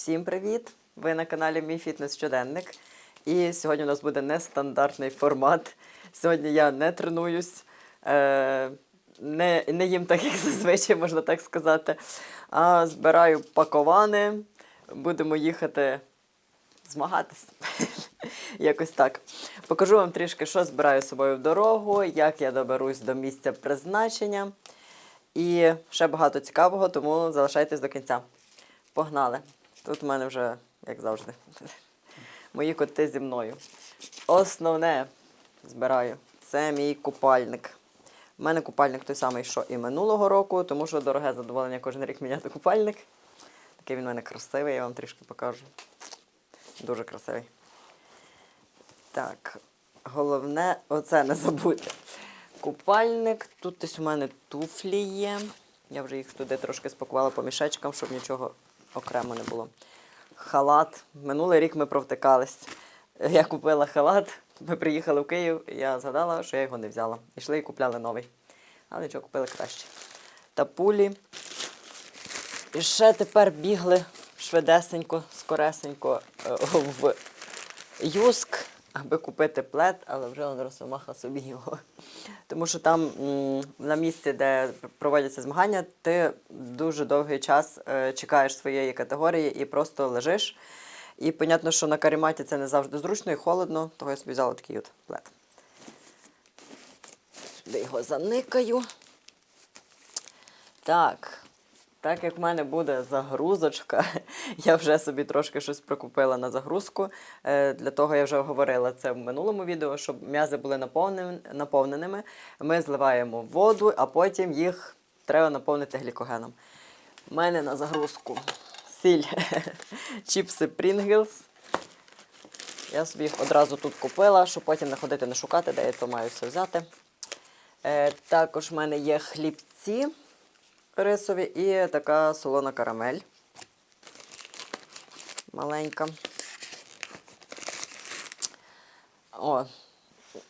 Всім привіт! Ви на каналі Мій Фітнес Щоденник. І сьогодні у нас буде нестандартний формат. Сьогодні я не тренуюсь, е, не, не їм так, як зазвичай, можна так сказати. А збираю паковани. Будемо їхати змагатись. Якось так. Покажу вам трішки, що збираю з собою в дорогу, як я доберусь до місця призначення. І ще багато цікавого, тому залишайтесь до кінця. Погнали! Тут в мене вже, як завжди, мої коти зі мною. Основне збираю це мій купальник. У мене купальник той самий, що і минулого року, тому що дороге задоволення кожен рік міняти купальник. Такий він у мене красивий, я вам трішки покажу. Дуже красивий. Так, головне, оце не забудьте. Купальник. Тут десь у мене туфлі є. Я вже їх туди трошки спакувала по мішечкам, щоб нічого окремо не було. Халат. Минулий рік ми провтикались. Я купила халат. Ми приїхали в Київ, і я згадала, що я його не взяла. Ішли і купляли новий. Але нічого, купили краще. Та пулі. І ще тепер бігли швидесенько, скоресенько е, в Юск, аби купити плед, але вже он Росомаха собі його. Тому що там на місці, де проводяться змагання, ти дуже довгий час е, чекаєш своєї категорії і просто лежиш. І понятно, що на каріматі це не завжди зручно і холодно, того я собі взяла такий от плед. Сюди його заникаю. Так. Так як в мене буде загрузочка, я вже собі трошки щось прикупила на загрузку. Е, Для того я вже говорила це в минулому відео, щоб м'язи були наповненими. Ми зливаємо воду, а потім їх треба наповнити глікогеном. У мене на загрузку сіль, чіпси Pringles. Я собі їх одразу тут купила, щоб потім не ходити не шукати, де я то маю все взяти. Е, також в мене є хлібці рисові і така солона карамель. Маленька. О,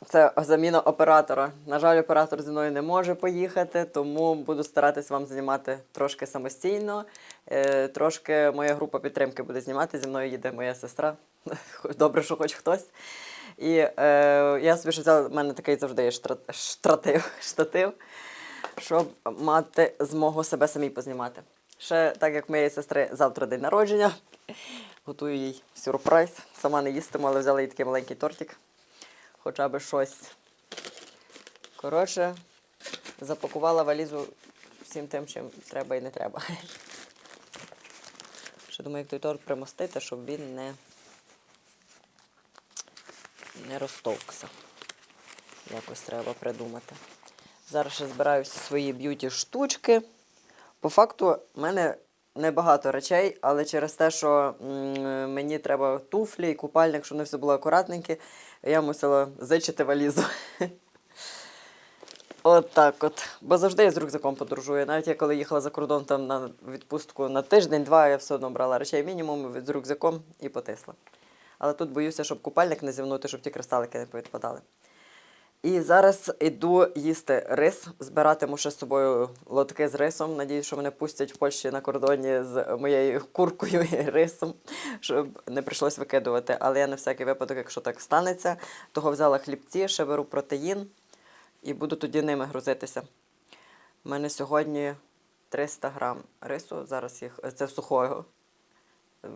це заміна оператора. На жаль, оператор зі мною не може поїхати, тому буду старатись вам знімати трошки самостійно. Е, трошки моя група підтримки буде знімати. Зі мною їде моя сестра. Добре, що хоч хтось. І е, я собі ще взяла, в мене такий завжди є штра- штатив, штатив, щоб мати змогу себе самій познімати. Ще так як моєї сестри завтра день народження, готую їй сюрприз. Сама не їстиму, але взяла їй такий маленький тортик. Хоча би щось. Коротше, запакувала валізу всім тим, чим треба і не треба. Ще думаю, як той торт примостити, щоб він не, не розтовкся. Якось треба придумати. Зараз ще збираю всі свої б'юті штучки. По факту, в мене небагато речей, але через те, що мені треба туфлі і купальник, щоб не все було акуратненьке, я мусила зичити валізу. От так от. Бо завжди я з рюкзаком подорожую. Навіть я коли їхала за кордон там на відпустку на тиждень-два, я все одно брала речей мінімум з рюкзаком і потисла. Але тут боюся, щоб купальник не зівнути, щоб ті кристалики не повідпадали. І зараз іду їсти рис, збиратиму ще з собою лотки з рисом. Надіюсь, що мене пустять в Польщі на кордоні з моєю куркою і рисом, щоб не прийшлось викидувати. Але я на всякий випадок, якщо так станеться, того взяла хлібці, ще беру протеїн і буду тоді ними грузитися. У мене сьогодні 300 грам рису, зараз їх це сухого.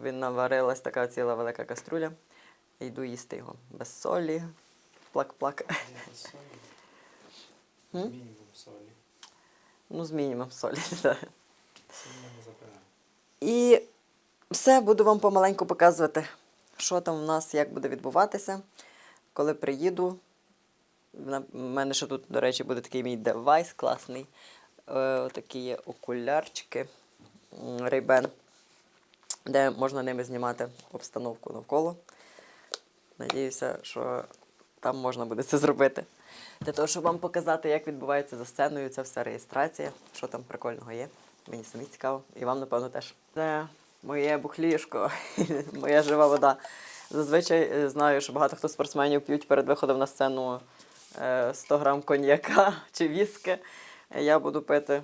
Він наварилась така ціла велика каструля. Йду їсти його без солі. Плак-плак. Мінімум солі. Ну, з мінімум солі. так. І все, буду вам помаленьку показувати, що там в нас, як буде відбуватися. Коли приїду, в мене ще тут, до речі, буде такий мій девайс класний. Е, Отакі є окулярчики Ray-Ban, де можна ними знімати обстановку навколо. Надіюся, що там можна буде це зробити. Для того, щоб вам показати, як відбувається за сценою ця вся реєстрація, що там прикольного є. Мені самі цікаво, і вам, напевно, теж. Це моє бухлішко, моя жива вода. Зазвичай е, знаю, що багато хто спортсменів п'ють перед виходом на сцену е, 100 грам коньяка чи віски. Я буду пити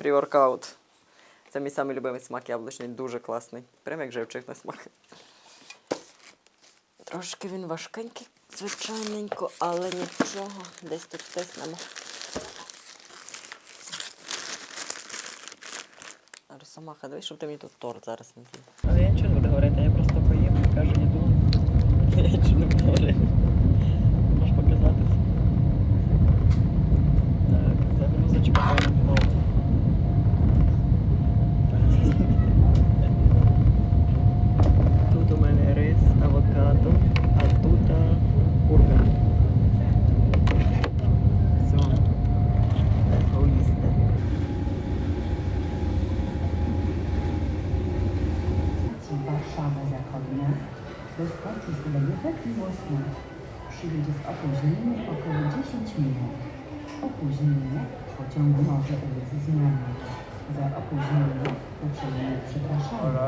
прі-воркаут. Це мій самий любимий смак яблучний, дуже класний. Прям як живчик на смак. Трошки він важкенький, звичайненько, але нічого. Десь тут стиснемо. Росомаха, дивись, щоб ти мені тут торт зараз не з'їв. Але я нічого не буду говорити, я просто поїм і кажу, не Я нічого не буду говорити. Можеш показатися. Так, загрузочка повна. Тут у мене рис, авокадо, а тут а, бургер. Все. Let's go їсти. Warszawa Zachodnia bez pocisk do Józef Miłosna przyjedzie z opóźnieniem około 10 minut. Opóźnienie pociągu może ulec zmiany. Za opóźnienie uprzejmie przepraszamy.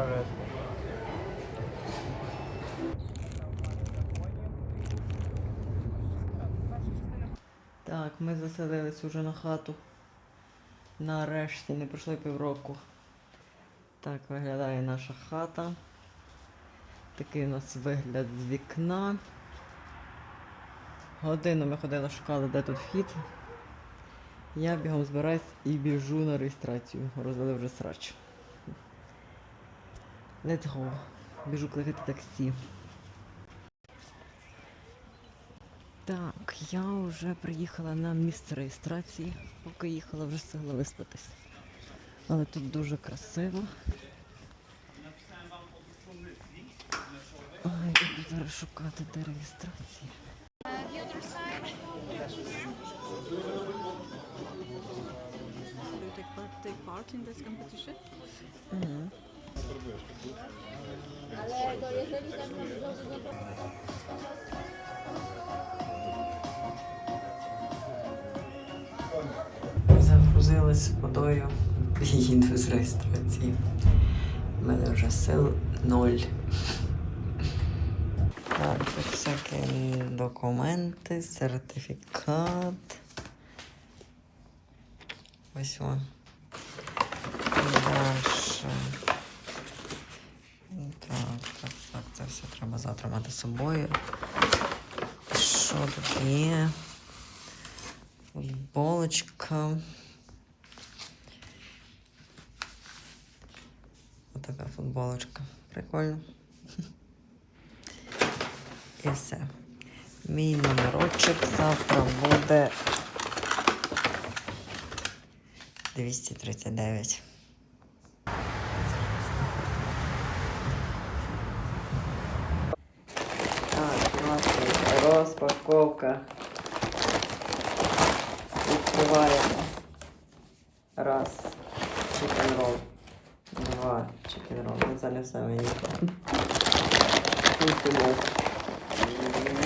Так, ми заселились уже на хату. Нарешті не пройшло півроку. Так виглядає наша хата. Такий у нас вигляд з вікна. Годину ми ходили, шукали, де тут вхід. Я бігом збираюсь і біжу на реєстрацію. Розвели вже срач. Let's go. Біжу кликати таксі. Так, я вже приїхала на місце реєстрації. Поки їхала, вже встигла виспатись. Але тут дуже красиво. Ой, буду зараз шукати де реєстрації. In this competition? Угу. Загрузилась водою і їду з реєстрації. У мене вже сил ноль. Всякі документи, сертифікат. Ось о. Дальше. Так, так, так, це все треба завтра мати з собою. Що тут є? Футболочка. Отака футболочка. Прикольно. І все. Мій номерочок завтра буде 239. Так, власне, розпаковка. Відкриваємо. Раз. Чикен рол. Два. Чикен рол. Ну, це не все мені. Купимо.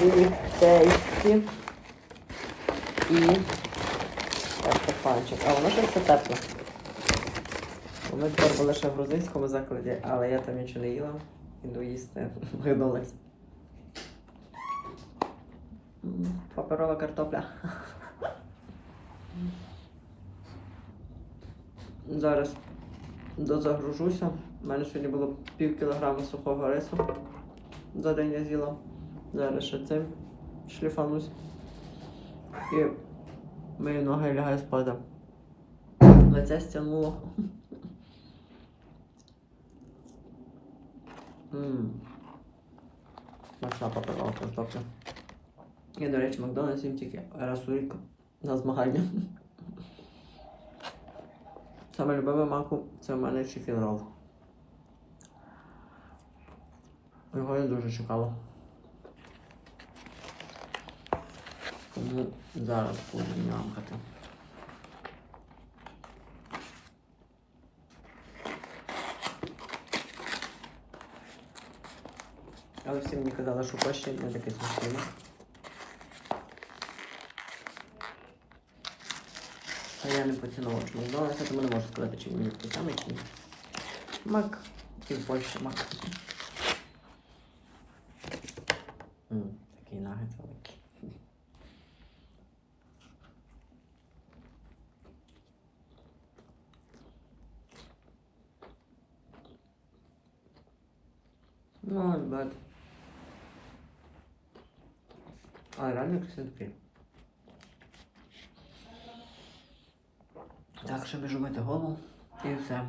Тесті. І картофанчик. А воно щось все тепле. Ми тепер були ще в грузинському закладі, але я там нічого не їла. Іду їсти. М, Паперова картопля. Зараз дозагружуся. У мене сьогодні було пів кілограма сухого рису. За день я з'їла. Зараз ще цим шліфанусь. І мию ноги і лягаю спати. Лице стягнуло. Смачна паперова картопля. Я, до речі, Макдональдс їм тільки раз у рік на змагання. Саме любиме маку це в мене чікен. Його я дуже чекала. Тому зараз буду нямкати. Але всі мені казали, що Польща не таке смачне. А я не поціновувач Макдональдса, тому не можу сказати, чи мені такий самий, чи ні. Мак і в Польщі мак. М, Такий нагет великий. Ну, ребят. А, реально кисенки. Так, ще біжу мити голову і все.